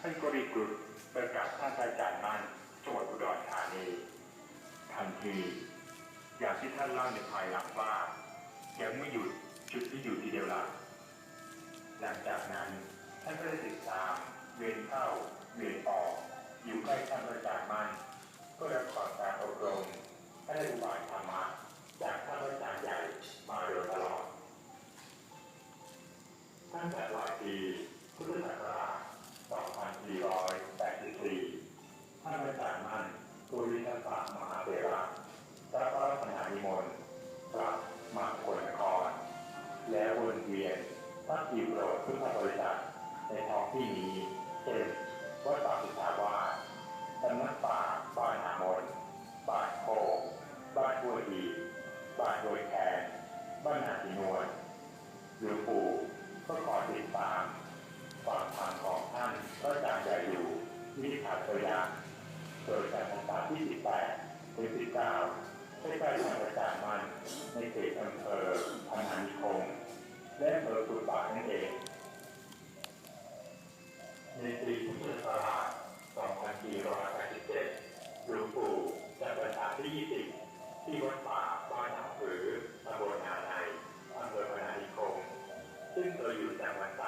ท่านก็รีบกรุดประกาศท่านอาจารย์มั่นจังหวัดอุดรธานีทันทีอย่างที่ท่านเล่าในภายหลังว่า ยังไม่หยุดจุดที่อยู่ทีเดียวละหลังจากนั้นท่านก็ได้ติดตามเวียนเข้าเวียนออกอยู่ใกล้ท่านอาจารย์มั่นก็รับฟังการอบรมและได้อุบายธรรมะจากท่านอาจารย์ใหญ่มาโดยตลอดตั้งแต่ปลายปีพุทธศักราช 2484 ท่านอาจารย์มั่นปุริทัสสะมหาเถระพระพระสนานิมนต์พระมหากลนคร และวนเวียนพระกิโรพุทธบริษัทในท้องที่นี้เช่นวัดป่าสุทาวาสำนักป่าบ้านหามนบ้านโคบ้านบัวดีบ้านโดยแคนบ้านนาทินวลหลวงปู่ก็ขอติดตามฟังธรรมของท่านพระอาจารย์ใหญ่อยู่วิชาตัวยาโดยการภาษาที่ 18ถึง19 ที่ 20 ที่วัดป่าบ้านหนองผือตำบลนาไนอำเภอพนานิคมซึ่งเราอยู่แต่วันตา